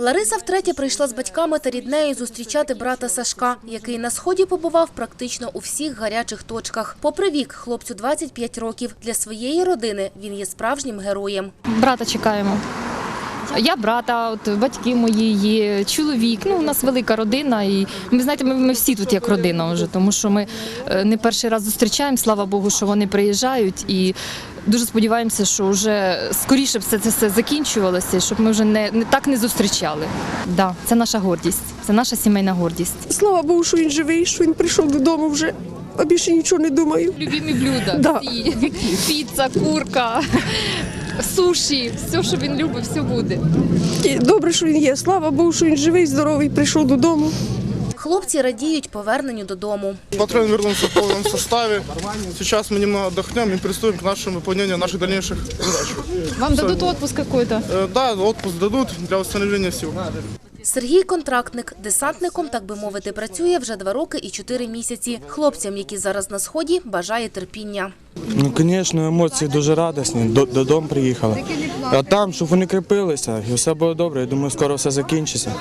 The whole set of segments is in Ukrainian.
Лариса втретє прийшла з батьками та ріднею зустрічати брата Сашка, який на сході побував практично у всіх гарячих точках. Попри вік, хлопцю 25 років. Для своєї родини він є справжнім героєм. Брата чекаємо. Я брата, от батьки мої є, чоловік. Ну, у нас велика родина, і ми знаєте, ми, ми всі тут як родина вже, тому що ми е, не перший раз зустрічаємо. Слава Богу, що вони приїжджають і. Дуже сподіваємося, що вже скоріше все це все закінчувалося, щоб ми вже не, не так не зустрічали. Да, це наша гордість, це наша сімейна гордість. Слава Богу, що він живий, що він прийшов додому вже, а більше нічого не думаю. Любімі блюда, Да. піца, курка, суші, все, що він любить, все буде. І добре, що він є. Слава Богу, що він живий, здоровий, прийшов додому. Хлопці радіють поверненню додому. Патруль вернулся в полном составе. Сейчас мы немного отдохнем и приступим к нашему выполнению наших дальнейших задач. Вам дадуть отпуск какой-то? Э, Да, отпуск дадут для восстановления сил. Сергій контрактник, десантником, так би мовити, працює вже два роки і чотири місяці. Хлопцям, які зараз на сході, бажає терпіння. Ну, звісно, емоції дуже радісні. Додому приїхали. А там, щоб вони кріпилися, і все було добре. Я думаю, скоро все закінчиться.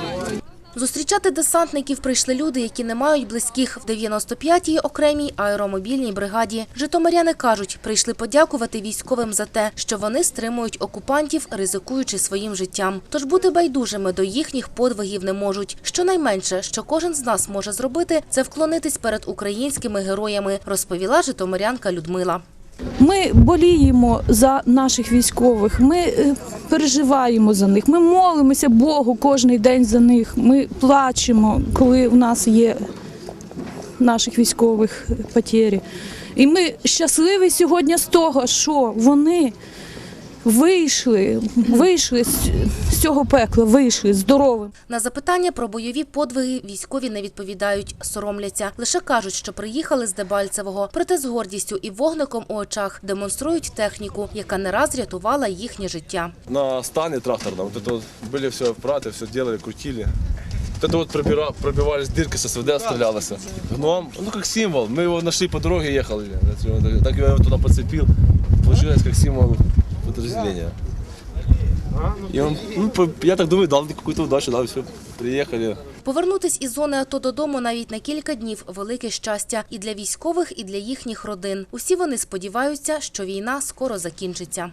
Зустрічати десантників прийшли люди, які не мають близьких в 95-й окремій аеромобільній бригаді. Житомиряни кажуть, прийшли подякувати військовим за те, що вони стримують окупантів, ризикуючи своїм життям. Тож бути байдужими до їхніх подвигів не можуть. Щонайменше, що кожен з нас може зробити, це вклонитись перед українськими героями, розповіла житомирянка Людмила. Ми боліємо за наших військових, ми е, переживаємо за них, ми молимося Богу кожен день за них. Ми плачемо, коли в нас є наших військових потері. І ми щасливі сьогодні з того, що вони вийшли, вийшли з з цього пекла, вийшли здоровими. На запитання про бойові подвиги військові не відповідають, соромляться. Лише кажуть, що приїхали з Дебальцевого, проте з гордістю і вогником у очах демонструють техніку, яка не раз рятувала їхнє життя. на стане тракторном. Вот это вот были все аппараты, все делали, крутили. Вот это вот пробира- пробивались дырки со СВД, стрелялось. Гном, ну как символ. Мы его нашли по дороге, ехали. Так я его туда подцепил. Получилось как символ подразделения. И он, ну, я так думаю, дал какую-то удачу, да, все, приехали. Повернутись із зони АТО додому навіть на кілька днів велике щастя і для військових, і для їхніх родин. Усі вони сподіваються, що війна скоро закінчиться.